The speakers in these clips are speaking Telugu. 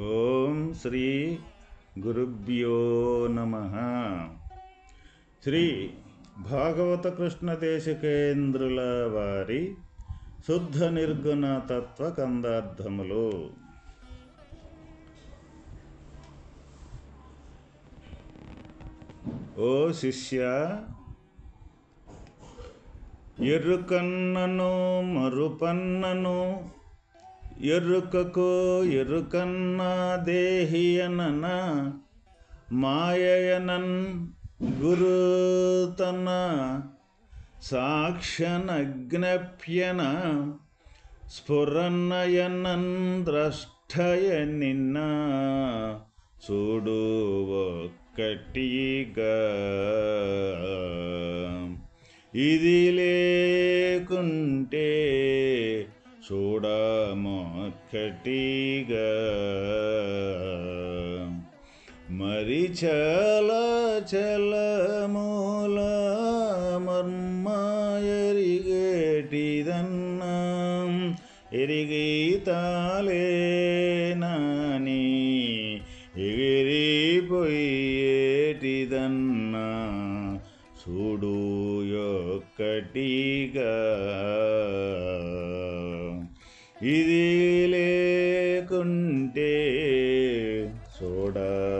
ఓం శ్రీ గురుభ్యో నమ. శ్రీ భాగవత కృష్ణ దేశికేంద్రుల వారి శుద్ధ నిర్గుణ తత్వ కందార్థములు. ఓ శిష్య ఎరుకన్నను మరుపన్నను ఎరుకకు ఎరుకన్నా దేహియనన మాయయనన్ గురుతన సాక్షనజ్ఞప్యన స్ఫురన్నయనన్ ద్రష్టయ నిన్న చూడు ఒక్కటిగా ఇది లేకుంటే చూడమొక్కటిగా మరి చల చలమూల మర్మ ఎరిగేటిదన్న ఎరిగీతాలే ఎగిరిపోయేటిదన్నా చూడు యొక్కటిగా. ఇది లేకుంటే చూడమొకటిగా.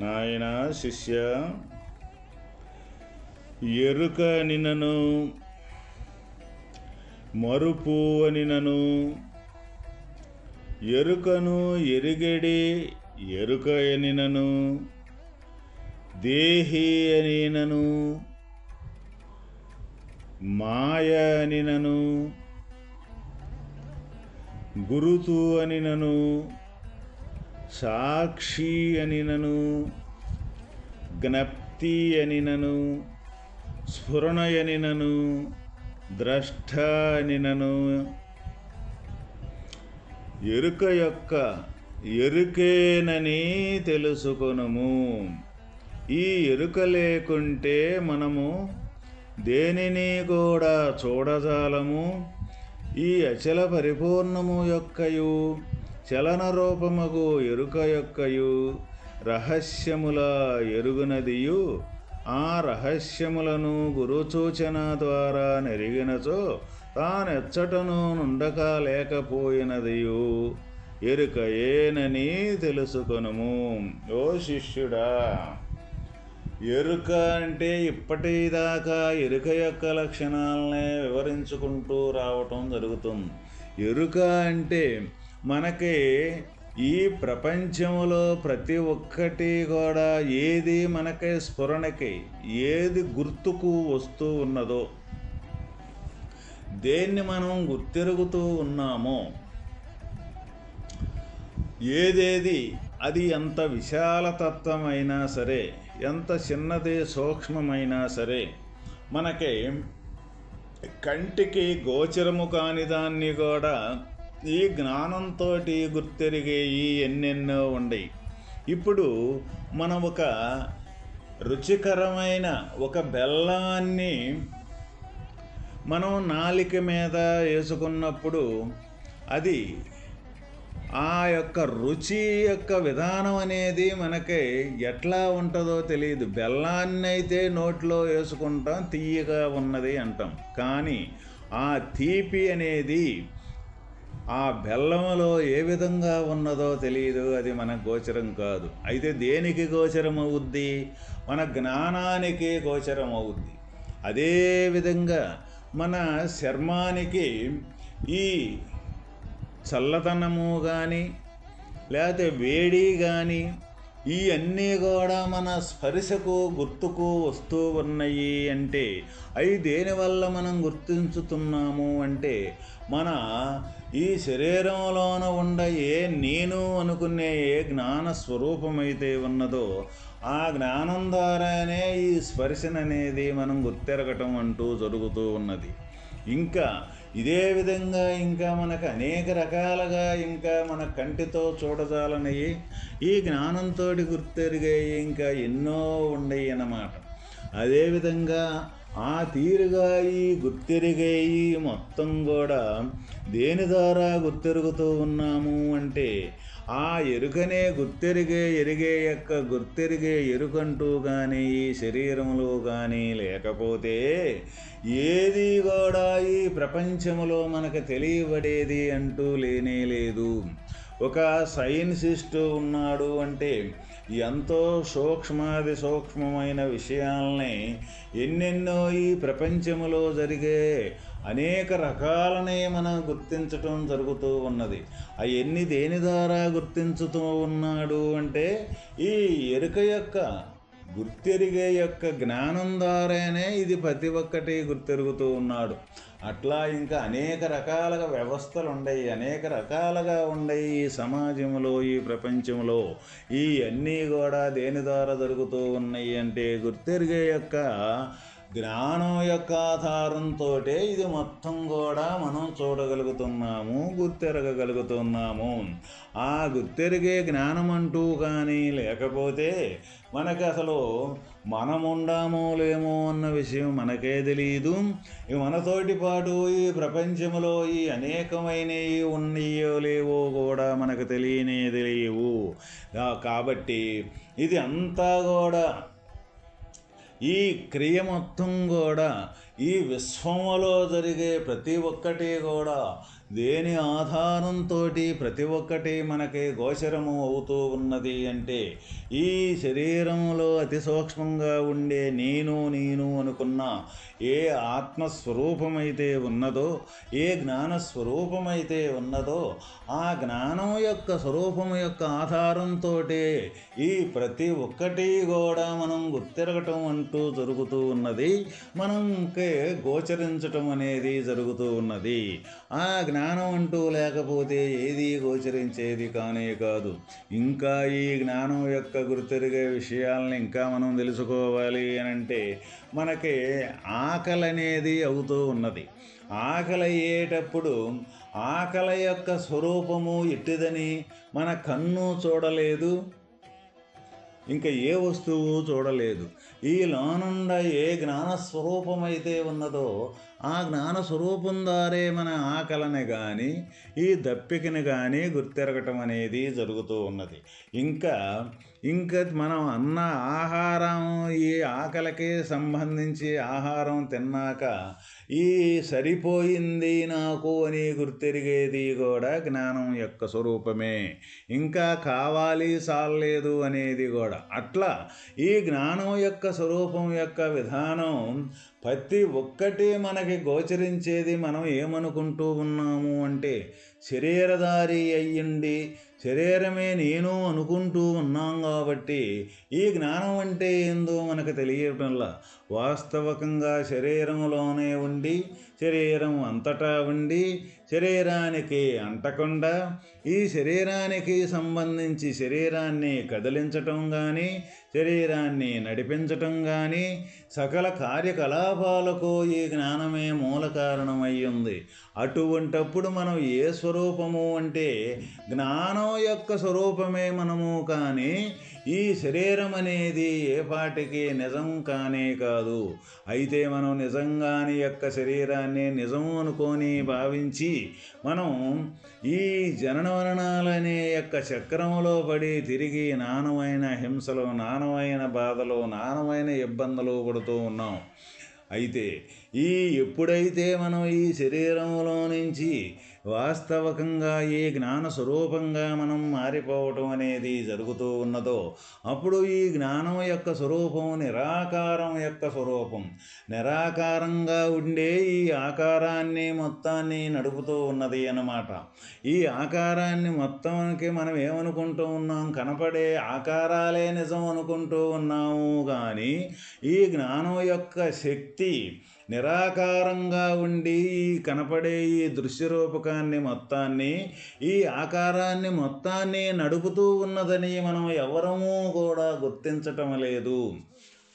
నాయన శిష్య ఎరుక నినను మరుపు అని నను ఎరుకను ఎరుగడి ఎరుక ఎనినను దేహి అనినను మాయ అనినను గురుతు అనినను సాక్షి అనినను జ్ఞప్తి అనినను స్ఫురణయనినను ద్రష్ట అనినను. ఎరుక యొక్క ఎరుకేనని తెలుసుకొనము. ఈ ఎరుక లేకుంటే మనము దేనిని కూడా చూడజాలము. ఈ అచల పరిపూర్ణము యొక్కయు చలన రూపముగు ఎరుక యొక్కయు రహస్యముల ఎరుగునదియు ఆ రహస్యములను గురుసూచన ద్వారా నెరిగినచో తానెచ్చటను నుండక లేకపోయినదియు ఎరుక ఏనని తెలుసుకొనుము ఓ శిష్యుడా. ఎరుక అంటే ఇప్పటిదాకా ఎరుక యొక్క లక్షణాలనే వివరించుకుంటూ రావటం జరుగుతుంది. ఎరుక అంటే మనకి ఈ ప్రపంచంలో ప్రతి ఒక్కటి కూడా ఏది మనకి స్ఫురణకి ఏది గుర్తుకు వస్తూ ఉన్నదో దేన్ని మనం గుర్తెరుగుతూ ఉన్నామో ఏదేది అది ఎంత విశాలతత్వమైనా సరే ఎంత చిన్నది సూక్ష్మమైనా సరే మనకి కంటికి గోచరము కాని దాన్ని కూడా ఈ జ్ఞానంతో గుర్తెరిగేవి ఎన్నెన్నో ఉండయి. ఇప్పుడు మనం ఒక రుచికరమైన ఒక బెల్లాన్ని మనం నాలిక మీద వేసుకున్నప్పుడు అది ఆ యొక్క రుచి యొక్క విధానం అనేది మనకి ఎట్లా ఉంటుందో తెలియదు. బెల్లాన్ని అయితే నోట్లో వేసుకుంటాం తీయగా ఉన్నది అంటాం. కానీ ఆ తీపి అనేది ఆ బెల్లంలో ఏ విధంగా ఉన్నదో తెలియదు అది మన గోచరం కాదు. అయితే దేనికి గోచరం అవుద్ది? మన జ్ఞానానికి గోచరం అవుద్ది. అదేవిధంగా మన చర్మానికి ఈ చల్లతనము కానీ లేకపోతే వేడి కానీ ఈ అన్నీ కూడా మన స్పర్శకు గుర్తుకు వస్తూ ఉన్నాయి అంటే అవి దేనివల్ల మనం గుర్తించుతున్నాము అంటే మన ఈ శరీరంలోన ఉండ ఏ నేను అనుకునే ఏ జ్ఞాన స్వరూపమైతే ఉన్నదో ఆ జ్ఞానం ద్వారానే ఈ స్పర్శననేది మనం గుర్తెరగటం అంటూ జరుగుతూ ఉన్నది. ఇంకా ఇదే విధంగా ఇంకా మనకు అనేక రకాలుగా ఇంకా మన కంటితో చూడజాలనవి ఈ జ్ఞానంతో గుర్తెరిగాయి ఇంకా ఎన్నో ఉన్నాయి అన్నమాట. అదేవిధంగా ఆ తీరుగా ఈ గుర్తెరిగాయి మొత్తం కూడా దేని ద్వారా గుర్తెరుగుతూ ఉన్నాము అంటే ఆ ఎరుకనే గుర్తెరిగే ఎరిగే యొక్క గుర్తెరిగే ఎరుకంటూ కానీ ఈ శరీరంలో కానీ లేకపోతే ఏది కూడా ఈ ప్రపంచంలో మనకు తెలియబడేది అంటూ లేనే లేదు. ఒక సైన్సిస్ట్ ఉన్నాడు అంటే ఎంతో సూక్ష్మాది సూక్ష్మమైన విషయాల్ని ఎన్నెన్నో ఈ ప్రపంచంలో జరిగే అనేక రకాలనే మనం గుర్తించటం జరుగుతూ ఉన్నది. అవన్నీ దేని ద్వారా గుర్తించుతూ ఉన్నాడు అంటే ఈ ఎరుక యొక్క గుర్తెరిగే యొక్క జ్ఞానం ద్వారానే ఇది ప్రతి ఒక్కటి గుర్తెరుగుతూ ఉన్నాడు. అట్లా ఇంకా అనేక రకాలుగా వ్యవస్థలు ఉండయి. అనేక రకాలుగా ఉండయి ఈ సమాజంలో ఈ ప్రపంచంలో. ఈ అన్నీ కూడా దేని ద్వారా జరుగుతూ ఉన్నాయి అంటే గుర్తెరిగే యొక్క జ్ఞానం యొక్క ఆధారంతో ఇది మొత్తం కూడా మనం చూడగలుగుతున్నాము గుర్తెరగగలుగుతున్నాము. ఆ గుర్తెరిగే జ్ఞానం అంటూ కానీ లేకపోతే మనకు అసలు మనం ఉండామో లేమో అన్న విషయం మనకే తెలియదు మనతోటి పాటు ఈ ప్రపంచంలో ఈ అనేకమైనవి ఉన్నాయో లేవో కూడా మనకు తెలియనే తెలియవు. కాబట్టి ఇది అంతా కూడా ఈ క్రియ మొత్తం కూడా ఈ విశ్వములో జరిగే ప్రతి ఒక్కటి కూడా దేని ఆధారంతో ప్రతి ఒక్కటి మనకి గోచరము అవుతూ ఉన్నది అంటే ఈ శరీరంలో అతి సూక్ష్మంగా ఉండే నేను నేను అనుకున్న ఏ ఆత్మస్వరూపమైతే ఉన్నదో ఏ జ్ఞానస్వరూపమైతే ఉన్నదో ఆ జ్ఞానం యొక్క స్వరూపం యొక్క ఆధారంతో ఈ ప్రతి ఒక్కటి కూడా మనం గుర్తిరగటం అంటూ జరుగుతూ ఉన్నది. మనం గోచరించటం అనేది జరుగుతూ ఉన్నది. ఆ జ్ఞానం అంటూ లేకపోతే ఏది గోచరించేది కానే కాదు. ఇంకా ఈ జ్ఞానం యొక్క గుర్తెరిగే విషయాలను ఇంకా మనం తెలుసుకోవాలి అని అంటే మనకి ఆకలి అనేది అవుతూ ఉన్నది. ఆకలి అయ్యేటప్పుడు ఆకలి యొక్క స్వరూపము ఎట్టిదని మన కన్ను చూడలేదు ఇంకా ఏ వస్తువు చూడలేదు. ఈ లోనుండ ఏ జ్ఞాన స్వరూపమైతే ఉన్నదో ఆ జ్ఞాన స్వరూపం దారే మన ఆకలిని కానీ ఈ దప్పికని కానీ గుర్తెరగటం అనేది జరుగుతూ ఉన్నది. ఇంకా ఇంకా మనం అన్న ఆహారం ఈ ఆకలికి సంబంధించి ఆహారం తిన్నాక ఈ సరిపోయింది నాకు అని గుర్తెరిగేది కూడా జ్ఞానం యొక్క స్వరూపమే. ఇంకా కావాలి చాలలేదు అనేది కూడా. అట్లా ఈ జ్ఞానం యొక్క స్వరూపం యొక్క విధానం ప్రతి ఒక్కటి మనకి గోచరించేది మనం ఏమనుకుంటూ ఉన్నాము అంటే శరీరధారి అయ్యిండి శరీరమే నేను అనుకుంటూ ఉన్నాం కాబట్టి ఈ జ్ఞానం అంటే ఏందో మనకు తెలియటంలా వాస్తవకంగా శరీరంలోనే ఉండి శరీరం అంతటా ఉండి శరీరానికి అంటకుండా ఈ శరీరానికి సంబంధించి శరీరాన్ని కదిలించటం కానీ శరీరాన్ని నడిపించటం కానీ సకల కార్యకలాపాలకు ఈ జ్ఞానమే మూల కారణమయ్యింది. అటువంటప్పుడు మనం ఏ స్వరూపము అంటే జ్ఞానం యొక్క స్వరూపమే మనము కానీ ఈ శరీరం అనేది ఏ పాటికి నిజం కానే కాదు. అయితే మనం నిజంగాని యొక్క శరీరాన్ని నిజం అనుకొని భావించి మనం ఈ జనన మరణాలనే యొక్క చక్రములో పడి తిరిగి నానమైన హింసలు నానమైన బాధలు నానమైన ఇబ్బందులు పడుతూ ఉన్నాం. అయితే ఈ ఎప్పుడైతే మనం ఈ శరీరంలో నుంచి వాస్తవకంగా ఈ జ్ఞాన స్వరూపంగా మనం మారిపోవటం అనేది జరుగుతూ ఉన్నదో అప్పుడు ఈ జ్ఞానం యొక్క స్వరూపం నిరాకారం యొక్క స్వరూపం. నిరాకారంగా ఉండే ఈ ఆకారాన్ని మొత్తాన్ని నడుపుతూ ఉన్నది అన్నమాట. ఈ ఆకారాన్ని మొత్తానికి మనం ఏమనుకుంటూ ఉన్నాం? కనపడే ఆకారాలే నిజం అనుకుంటూ ఉన్నాము. కానీ ఈ జ్ఞానం యొక్క శక్తి నిరాకారంగా ఉండి ఈ కనపడే ఈ దృశ్యరూపకాన్ని మొత్తాన్ని ఈ ఆకారాన్ని మొత్తాన్ని నడుపుతూ ఉన్నదని మనం ఎవరమూ కూడా గుర్తించటం లేదు.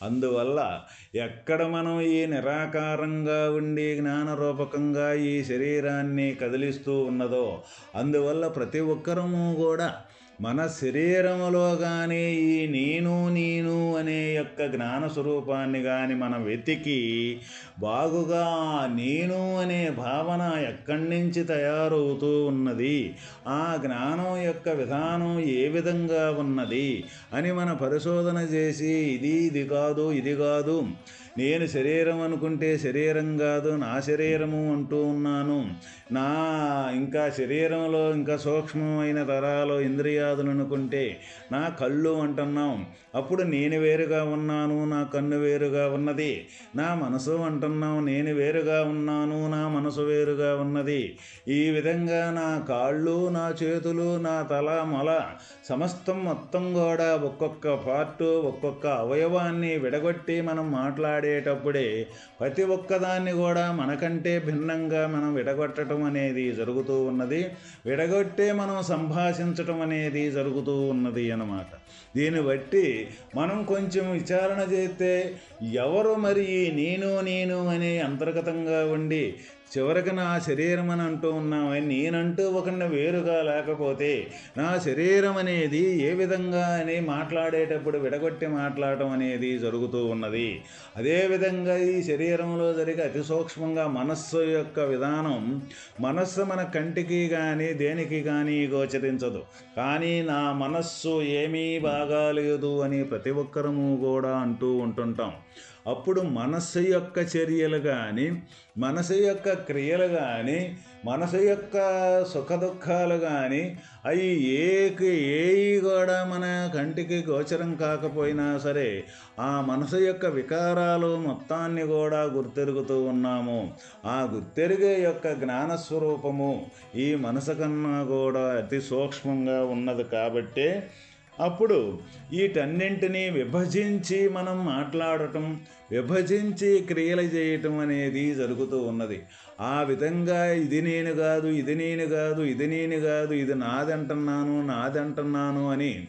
అందువల్ల ఎక్కడ మనం ఈ నిరాకారంగా ఉండి జ్ఞానరూపకంగా ఈ శరీరాన్ని కదిలిస్తూ ఉన్నదో అందువల్ల ప్రతి ఒక్కరము కూడా మన శరీరములో కానీ ఈ నేను నేను అనే యొక్క జ్ఞాన స్వరూపాన్ని కానీ మనం వెతికి బాగుగా నేను అనే భావన ఎక్కడి నుంచి తయారవుతూ ఉన్నది? ఆ జ్ఞానం యొక్క విధానం ఏ విధంగా ఉన్నది? అని మన పరిశోధన చేసి ఇది ఇది కాదు ఇది కాదు. నేను శరీరం అనుకుంటే శరీరం కాదు నా శరీరము అంటూ ఉన్నాను. నా ఇంకా శరీరంలో ఇంకా సూక్ష్మమైన తరాలు ఇంద్రియాలు అనుకుంటే నా కళ్ళు అంటున్నాం అప్పుడు నేను వేరుగా ఉన్నాను నా కన్ను వేరుగా ఉన్నది. నా మనసు అంటున్నాం నేను వేరుగా ఉన్నాను నా మనసు వేరుగా ఉన్నది. ఈ విధంగా నా కాళ్ళు నా చేతులు నా తల మొల సమస్తం మొత్తం కూడా ఒక్కొక్క పార్టు ఒక్కొక్క అవయవాన్ని విడగొట్టి మనం మాట్లాడేటప్పుడే ప్రతి ఒక్కదాన్ని కూడా మనకంటే భిన్నంగా మనం విడగొట్టడం అనేది జరుగుతూ ఉన్నది. విడగొట్టే మనం సంభాషించటం అనేది జరుగుతూ ఉన్నది అన్నమాట. దీన్ని బట్టి మనం కొంచెం విచారణ చేస్తే ఎవరు మరి నేను నేను అనే అంతర్గతంగా ఉండి చివరికి నా శరీరం అని అంటూ ఉన్నామని నేనంటూ ఒకరిని వేరుగా లేకపోతే నా శరీరం అనేది ఏ విధంగా అని మాట్లాడేటప్పుడు విడగొట్టి మాట్లాడటం అనేది జరుగుతూ ఉన్నది. అదేవిధంగా ఈ శరీరంలో జరిగే అతి సూక్ష్మంగా మనస్సు యొక్క విధానం మనస్సు మన కంటికి కానీ దేనికి కానీ గోచరించదు. కానీ నా మనస్సు ఏమీ బాగాలేదు అని ప్రతి ఒక్కరము కూడా అంటూ ఉంటుంటాం. అప్పుడు మనస్సు యొక్క చర్యలు కానీ మనసు యొక్క క్రియలు కానీ మనసు యొక్క సుఖ దుఃఖాలు కానీ అవి ఏకి ఏవి కూడా మన కంటికి గోచరం కాకపోయినా సరే ఆ మనసు యొక్క వికారాలు మొత్తాన్ని కూడా గుర్తెరుగుతూ ఉన్నాము. ఆ గుర్తెరిగే యొక్క జ్ఞానస్వరూపము ఈ మనసు కన్నా కూడా అతి సూక్ష్మంగా ఉన్నది కాబట్టే అప్పుడు వీటన్నింటినీ విభజించి మనం మాట్లాడటం విభజించి క్రియలు చేయటం అనేది జరుగుతూ ఉన్నది. ఆ విధంగా ఇది నేను కాదు ఇది నేను కాదు ఇది నేను కాదు ఇది నాదంటున్నాను నాదంటున్నాను అని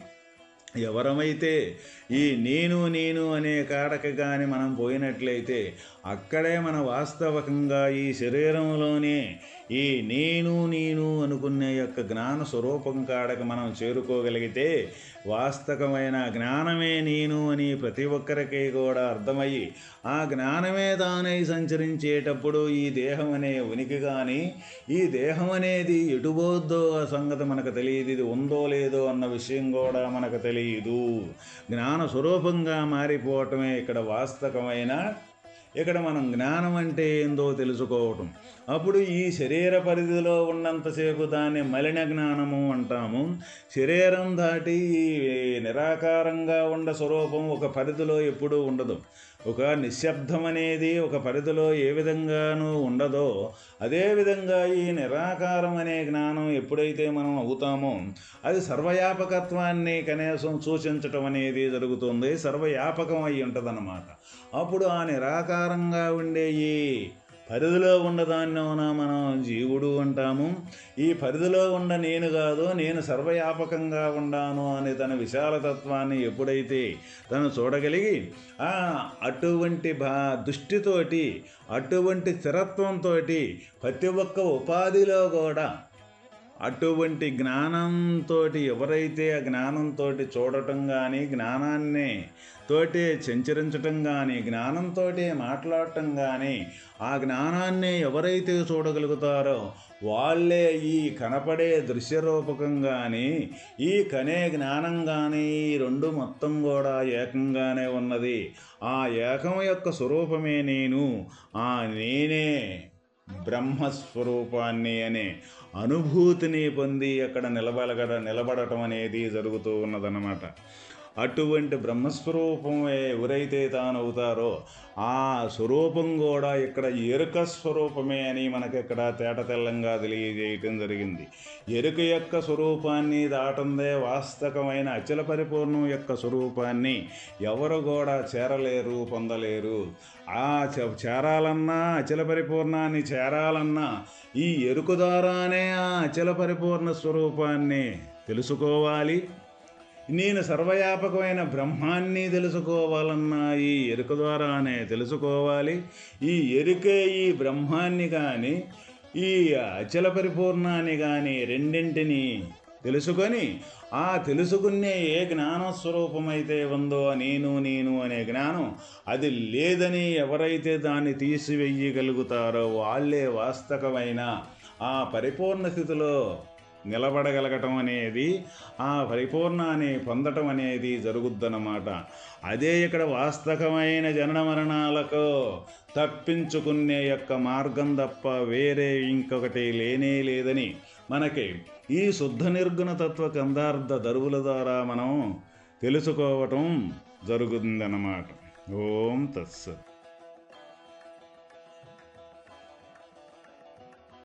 ఎవరమైతే ఈ నేను నేను అనే కాడక కానీ మనం పోయినట్లయితే అక్కడే మన వాస్తవకంగా ఈ శరీరంలోనే ఈ నేను నేను అనుకునే యొక్క జ్ఞాన స్వరూపం కాడక మనం చేరుకోగలిగితే వాస్తవమైన జ్ఞానమే నేను అని ప్రతి ఒక్కరికి కూడా అర్థమయ్యి ఆ జ్ఞానమే తానై సంచరించేటప్పుడు ఈ దేహం అనే ఉనికి కానీ ఈ దేహం అనేది ఎటుబోద్దో ఆ సంగతి మనకు తెలియదు ఇది ఉందో లేదో అన్న విషయం కూడా మనకు తెలియదు. జ్ఞాన స్వరూపంగా మారిపోవటమే ఇక్కడ వాస్తవమైన ఇక్కడ మనం జ్ఞానం అంటే ఏందో తెలుసుకోవటం. అప్పుడు ఈ శరీర పరిధిలో ఉన్నంతసేపు దాన్ని మలిన జ్ఞానము అంటాము. శరీరం దాటి నిరాకారంగా ఉండ స్వరూపం ఒక పరిధిలో ఎప్పుడూ ఉండదు. ఒక నిశ్శబ్దం అనేది ఒక పరిధిలో ఏ విధంగానూ ఉండదో అదేవిధంగా ఈ నిరాకారం అనే జ్ఞానం ఎప్పుడైతే మనం అవుతామో అది సర్వయాపకత్వాన్ని కనీసం సూచించటం అనేది జరుగుతుంది సర్వయాపకం అయి ఉంటుందన్నమాట అప్పుడు ఆ నిరాకారంగా ఉండే ఈ పరిధిలో ఉన్నదాన్నోన మనం? జీవుడు అంటాము. ఈ పరిధిలో ఉన్న నేను కాదు నేను సర్వవ్యాపకంగా ఉండాను అనే తన విశాలతత్వాన్ని ఎప్పుడైతే తను చూడగలిగి అటువంటి భా దృష్టితోటి అటువంటి స్థిరత్వంతో ప్రతి ఒక్క ఉపాధిలో కూడా అటువంటి జ్ఞానంతో ఎవరైతే ఆ జ్ఞానంతో చూడటం కానీ జ్ఞానాన్ని తోటి సంచరించటం కానీ జ్ఞానంతో మాట్లాడటం కానీ ఆ జ్ఞానాన్ని ఎవరైతే చూడగలుగుతారో వాళ్ళే ఈ కనపడే దృశ్యరూపకం కానీ ఈ కనే జ్ఞానం కానీ ఈ రెండు మొత్తం కూడా ఏకంగానే ఉన్నది. ఆ ఏకం యొక్క స్వరూపమే నేను. ఆ నేనే బ్రహ్మస్వరూపాన్ని అనే అనుభూతిని పొంది అక్కడ నిలబడగడ నిలబడటం అనేది జరుగుతూ ఉన్నదన్నమాట. అటువంటి బ్రహ్మస్వరూపమే ఎవరైతే తానవుతారో ఆ స్వరూపం కూడా ఇక్కడ ఎరుక స్వరూపమే అని మనకి ఇక్కడ తేట తెల్లంగా తెలియజేయటం జరిగింది. ఎరుక యొక్క స్వరూపాన్ని దాటందే వాస్తవమైన అచల పరిపూర్ణం యొక్క స్వరూపాన్ని ఎవరు కూడా చేరలేరు పొందలేరు. ఆ చ- చేరాలన్నా అచల పరిపూర్ణాన్ని చేరాలన్నా ఈ ఎరుక ద్వారానే ఆ అచల పరిపూర్ణ స్వరూపాన్ని తెలుసుకోవాలి. నేను సర్వవ్యాపకమైన బ్రహ్మాన్ని తెలుసుకోవాలన్నా ఈ ఎరుక ద్వారానే తెలుసుకోవాలి. ఈ ఎరుకే ఈ బ్రహ్మాన్ని కానీ ఈ అచల పరిపూర్ణాన్ని కానీ రెండింటిని తెలుసుకొని ఆ తెలుసుకునే ఏ జ్ఞానస్వరూపమైతే ఉందో నేను నేను అనే జ్ఞానం అది లేదని ఎవరైతే దాన్ని తీసివేయగలుగుతారో వాళ్ళే వాస్తవమైన ఆ పరిపూర్ణ స్థితిలో నిలబడగలగటం అనేది ఆ పరిపూర్ణాన్ని పొందటం అనేది జరుగుద్దన్నమాట. అదే ఇక్కడ వాస్తవమైన జనన మరణాలకు తప్పించుకునే యొక్క మార్గం తప్ప వేరే ఇంకొకటి లేనే లేదని మనకి ఈ శుద్ధ నిర్గుణ తత్వ కందార్థ దరువుల ద్వారా మనం తెలుసుకోవటం జరుగుతుందన్నమాట. ఓం తత్సత్.